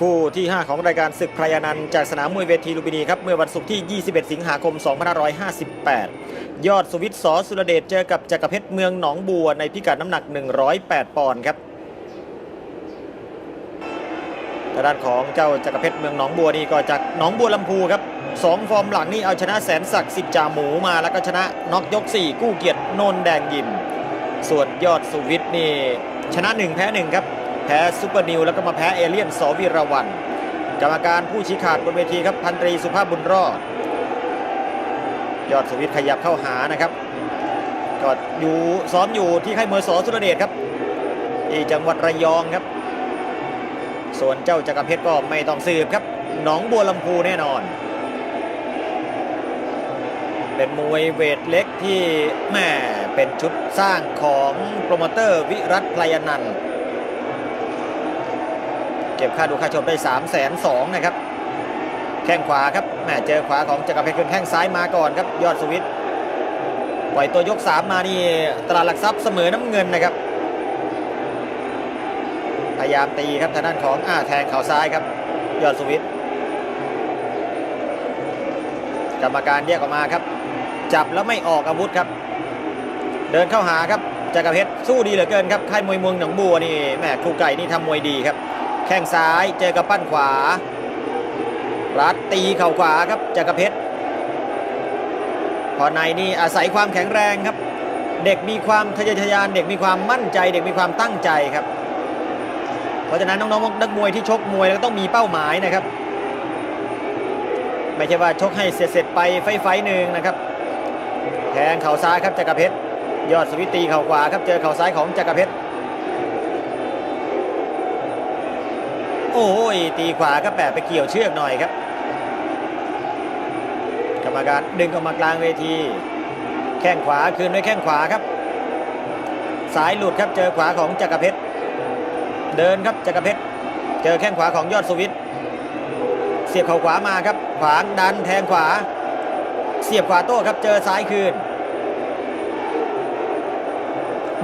คู่ที่ 5 ของรายการศึกพรยานันจากสนามมวยเวทีลุมพินีครับเมื่อวันศุกร์ที่ 21 สิงหาคม 2558 ยอดสวิตสอสุรเดชเจอกับจักรเพชรเมืองหนองบัวในพิกัดน้ำหนัก 108 ปอนด์ครับทางด้านของเจ้าจักรเพชรเมืองหนองบัวนี่ก็จากหนองบัวลำพูครับสองฟอร์มหลังนี่เอาชนะแสนศักดิ์สิทธิ์จ่าหมูมาแล้วก็ชนะน็อกยก 4 กู้เกียรติโนนแดงยิม ส่วนยอดสุวิทย์นี่ชนะ 1 แพ้ 1 ครับ แพ้ซูเปอร์นิวแล้วก็มาแพ้เอเลียนสวีรวันกรรมการผู้ชี้ขาดบนเวทีครับพันตรีสุภาพบุญรอด ยอดสวิทขยับเข้าหานะครับก็อยู่ซ้อมอยู่ที่ค่ายมวยสอสุรเดชครับที่จังหวัดระยองครับ ส่วนเจ้าจักรเพชรก็ไม่ต้องสืบครับ หนองบัวลำพูแน่นอน เป็นมวยเวทเล็กที่แม่เป็นชุดสร้างของโปรโมเตอร์วิรัตพลายนันท์ เก็บค่าดูค่าชมได้3 0 0แสนสนะครับ แข้งขวาครับแหม่เจอขวาของจักรเพชรขึ้นแข้งซ้ายมาก่อนครับ ยอดสวิตปล่อยตัวยก 3 มานี่ตลาดหลักทรัพย์เสมอน้ำเงินนะครับ พยายามตีครับทางด้านของอ่าแทงเข่าซ้ายครับ ยอดสวิตกรรมการแยกออกมาครับ จับแล้วไม่ออกอาวุธครับ เดินเข้าหาครับจักรเพชรสู้ดีเหลือเกินครับค่ายมวยเมืองหนองบัวนี่แหมครูไก่นี่ทำมวยดีครับ แข้งซ้ายเจอกับปั้นขวา รัดตีเข่าขวาครับจักรเพชรพอในนี่อาศัยความแข็งแรงครับ เด็กมีความทะเยอทะยานเด็กมีความมั่นใจ เด็กมีความตั้งใจครับ เพราะฉะนั้นน้องๆนักมวยที่ชกมวยแล้วต้องมีเป้าหมายนะครับ ไม่ใช่ว่าชกให้เสร็จๆไปไฟไฟหนึ่งนะครับแทงเข่าซ้ายครับจักรเพชรยอดสวิตตีเข่าขวาครับเจอเข่าซ้ายของจักรเพชร อ้ยตีขวาครับแปะไปเกี่ยวเชือกหน่อยครับ กรรมการดึงออกมากลางเวที แข้งขวาคืนด้วยแข้งขวาครับ สายหลุดครับเจอขวาของจักรเพชรเดินครับจักรเพชรเจอแข้งขวาของยอดสวิตเสียบเข่าขวามาครับ ขวางดันแทงขวา เสียบขวาโต้ครับเจอซ้ายคืน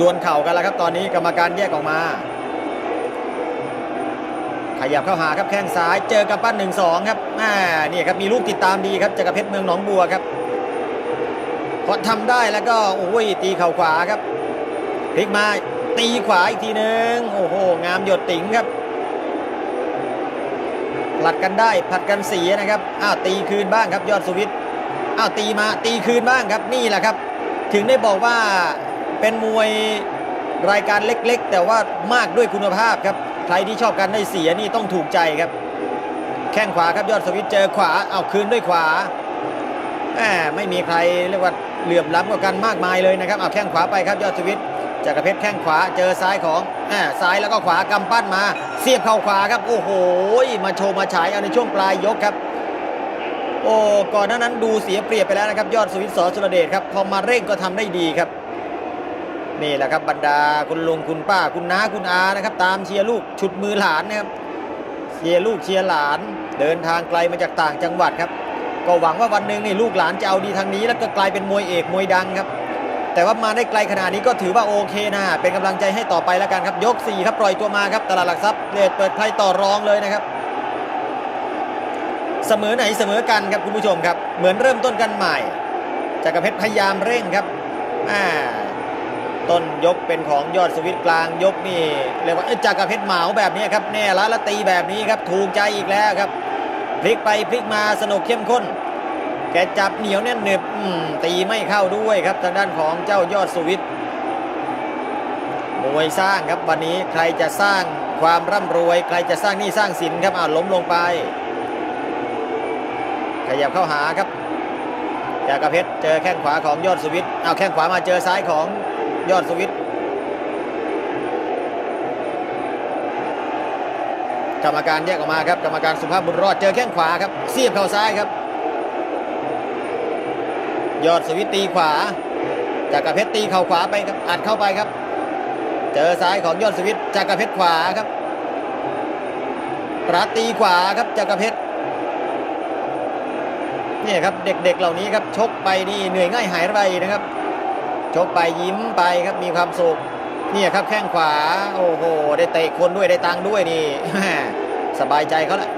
ดวลเข่ากันแล้วครับตอนนี้กรรมการแยกออกมา ขยับเข้าหาครับแข้งซ้าย เจอกับปั้นหนึ่งสองครับอ่านี่ครับมีลูกติดตามดีครับจักเพชรเมืองหนองบัวครับพอทำได้แล้วก็โอ้ยตีเข่าขวาครับพลิกมาตีขวาอีกทีหนึ่งโอ้โหงามหยดติ๋งครับผลัดกันได้ผลัดกันเสียนะครับอ้าวตีคืนบ้างครับยอดสวิตอ้าวตีมาตีคืนบ้างครับนี่แหละครับ ถึงได้บอกว่าเป็นมวยรายการเล็กๆ แต่ว่ามากด้วยคุณภาพครับ ใครที่ชอบการได้เสียนี่ต้องถูกใจครับ แข้งขวาครับยอดสวิตเจอขวาเอาคืนด้วยขวาแหมไม่มีใครเรียกว่าเหลื่อมล้ำกว่ากันมากมายเลยนะครับเอาแข้งขวาไปครับยอดสวิตจักรเพชรแข้งขวาเจอซ้ายของแหมซ้ายแล้วก็ขวากำปั้นมา เสียบเข้าขวาครับ โอ้โห มาโชว์มาฉายเอาในช่วงปลายยกครับ โอ้ก่อนหน้านั้นดูเสียเปรียบไปแล้วนะครับ ยอดสวิตสอสุรเดชครับ พอมาเร่งก็ทำได้ดีครับ นี่แหละครับบรรดาคุณลุงคุณป้าคุณน้าคุณอานะครับ ตามเชียร์ลูกฉุดมือหลานนะครับเชียร์ลูกเชียร์หลาน เดินทางไกลมาจากต่างจังหวัดครับ ก็หวังว่าวันหนึ่งนี่ลูกหลานจะเอาดีทางนี้ แล้วก็กลายเป็นมวยเอกมวยดังครับ แต่ว่ามาได้ไกลขนาดนี้ก็ถือว่าโอเคนะเป็นกำลังใจให้ต่อไปแล้วกันครับยก4ครับปล่อยตัวมาครับตลาดหลักทรัพย์เลทเปิดไพ่ต่อรองเลยนะครับเสมอไหนเสมอกันครับคุณผู้ชมครับ เหมือนเริ่มต้นกันใหม่จักรเพชรพยายามเร่งครับอ่า ต้นยกเป็นของยอดสวิตกลางยกนี่เรียกว่าจักรเพชรเหมาแบบนี้ครับแน่ละละตีแบบนี้ครับถูกใจอีกแล้วครับ พลิกไปพลิกมาสนุกเข้มข้น แกจับเหนียวแน่นหนึบตีไม่เข้าด้วยครับทางด้านของเจ้ายอดสวิตมวยสร้างครับวันนี้ใครจะสร้างความร่ำรวย ใครจะสร้างหนี้สร้างสินครับอ่าล้มลงไป ขยับเข้าหาครับจากรเพชรเจอแข้งขวาของยอดสวิตเอาแข้งขวามาเจอซ้ายของ ยอดสวิตกรรมการแยกออกมาครับกรรมการสุภาพบุญรอดเจอแข้งขวาครับเสียบเข่าซ้ายครับ ยอดสวิตตีขวา จากกระเพชรตีเข่าขวาไปครับอัดเข้าไปครับ เจอซ้ายของยอดสวิตจากกระเพชรขวาครับปราตีขวาครับจากกระเพชรนี่ครับเด็กๆเหล่านี้ครับชกไปนี่เหนื่อยง่ายหายไปนะครับ ชกไปยิ้มไปครับมีความสุขเนี่ยครับแข้งขวา โอ้โห ได้เตะคนด้วยได้ตังค์ด้วยนี่สบายใจเขาละ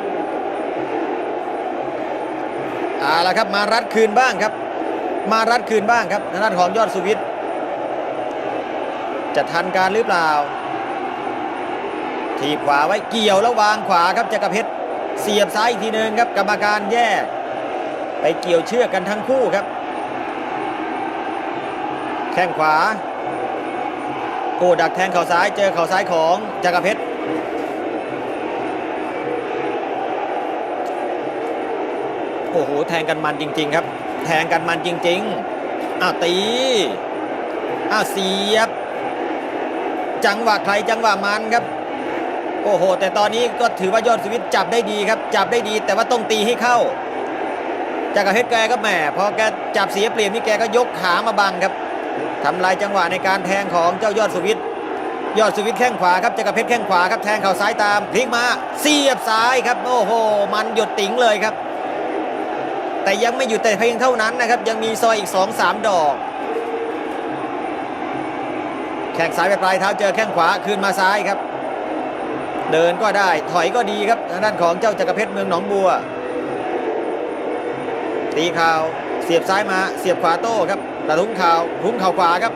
เอาละครับมารัดคืนบ้างครับ มารัดคืนบ้างครับทางด้านของยอดสุวิทย์จะทันการหรือเปล่า ทีขวาไว้เกี่ยวแล้ววางขวาครับจักรเพชรเสียบซ้ายอีกทีหนึงครับ กรรมการแยก ไปเกี่ยวเชือกกันทั้งคู่ครับ แข้งขวาโอ้ดักแทงเข่าซ้ายเจอเข่าซ้ายของจักรเพชรโอ้โหแทงกันมันจริง ๆ ครับ แทงกันมันจริง ๆอ้าวตีอ้าวเสียบ จังหวะใครจังหวะมันครับโอ้โห แต่ตอนนี้ก็ถือว่ายอดสวิตจับได้ดีครับ จับได้ดี แต่ว่าต้องตีให้เข้า จากกระเพชรแกก็แหมพอแกจับเสียเปรียบนี่แกก็ยกขามาบังครับ ทำลายจังหวะในการแทงของเจ้ายอดสวิตยอดสวิตแข้งขวาครับจากระเพชรแข้งขวาครับแทงเข่าซ้ายตามพลิกมาเสียบซ้ายครับโอ้โห มันหยดติ๋งเลยครับ แต่ยังไม่หยุดแต่เพียงเท่านั้นนะครับ ยังมีซอยอีก 2-3 ดอก แข้งซ้ายไปปลายเท้าเจอแข้งขวาคืนมาซ้ายครับ เดินก็ได้ถอยก็ดีครับทางด้านของเจ้าจักรเพชรเมืองหนองบัวตีเข่าวเสียบซ้ายมาเสียบขวาโต้ครับ ระทุ้งเข่าวทุ้งเข่าขวาครับ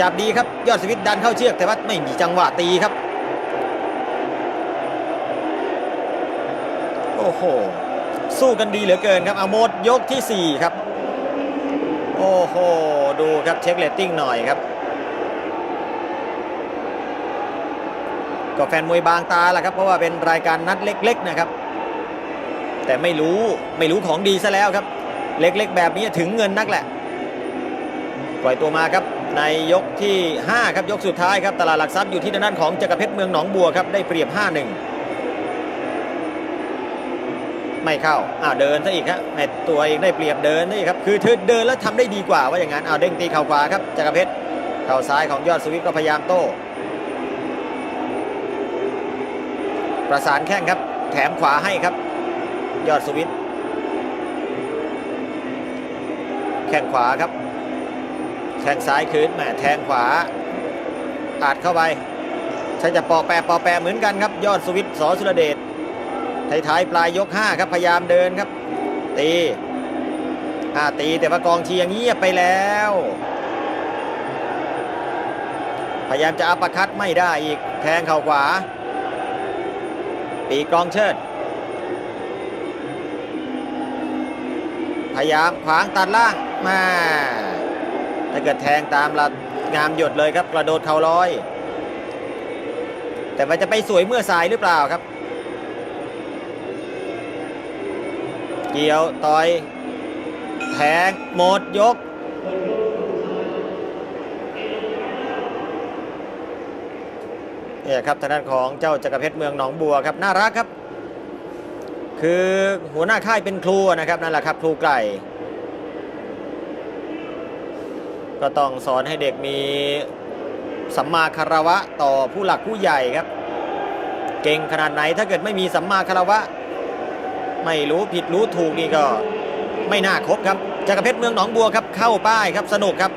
จับดีครับยอดสวิตดันเข้าเชือกแต่ว่าไม่มีจังหวะตีครับ โอ้โห สู้กันดีเหลือเกินครับอาหมดยกทีสี่ 4 ครับ โอ้โห ดูครับเช็คเลตติ้งหน่อยครับ ก็แฟนมวยบางตาแหละครับ เพราะว่าเป็นรายการนัดเล็ก ๆ นะครับ แต่ไม่รู้ไม่รู้ของดีซะแล้วครับ เล็ก ๆ แบบนี้ถึงเงินนักแหละ ปล่อยตัวมาครับในยกที่ 5 ครับยกสุดท้ายครับตลาดหลักทรัพย์อยู่ที่ด้านของจักรเพชรเมืองหนองบัวครับได้เปรียบ 5-1 ไม่เข้าอ้าวเดินซะอีกครับแม่ตัวเองได้เปรียบเดินซะอีกครับคือเธอเดินแล้วทำได้ดีกว่าว่าอย่างนั้นอ้าวเด้งตีเข่าขวาครับจักรเพชรเข่าซ้ายของยอดสวิตก็พยายามโต้ประสานแข้งครับแถมขวาให้ครับ ยอดสวิตแข้งขวาครับ แข้งซ้ายคืนแหมแทงขวาอาดเข้าไปใช้จะปอแปรปอแปรเหมือนกันครับยอดสวิตสอสุรเดชท้ายปลายยก 5 ครับพยายามเดินครับ ตีอ่าตีแต่ว่ากองเชียร์เงียบไปแล้ว พยายามจะอัปคัดไม่ได้อีกแทงเข่าขวา ปีกองเชิด พยายามขวางตัดล่างมา ถ้าเกิดแทงตามละงามหยดเลยครับ กระโดดเข่าลอย แต่มันจะไปสวยเมื่อสายหรือเปล่าครับ เกี่ยวต่อย แทงหมดยกเนี่ยครับทางด้านของเจ้าจักรเพชรเมืองหนองบัวครับน่ารักครับ คือหัวหน้าค่ายเป็นครูนะครับนั่นแหละครับครูไก่ ก็ต้องสอนให้เด็กมีสัมมาคารวะต่อผู้หลักผู้ใหญ่ครับ เก่งขนาดไหนถ้าเกิดไม่มีสัมมาคารวะ ไม่รู้ผิดรู้ถูกนี่ก็ไม่น่าครบครับจักรเพชรเมืองหนองบัวครับเข้าป้ายครับสนุกครับ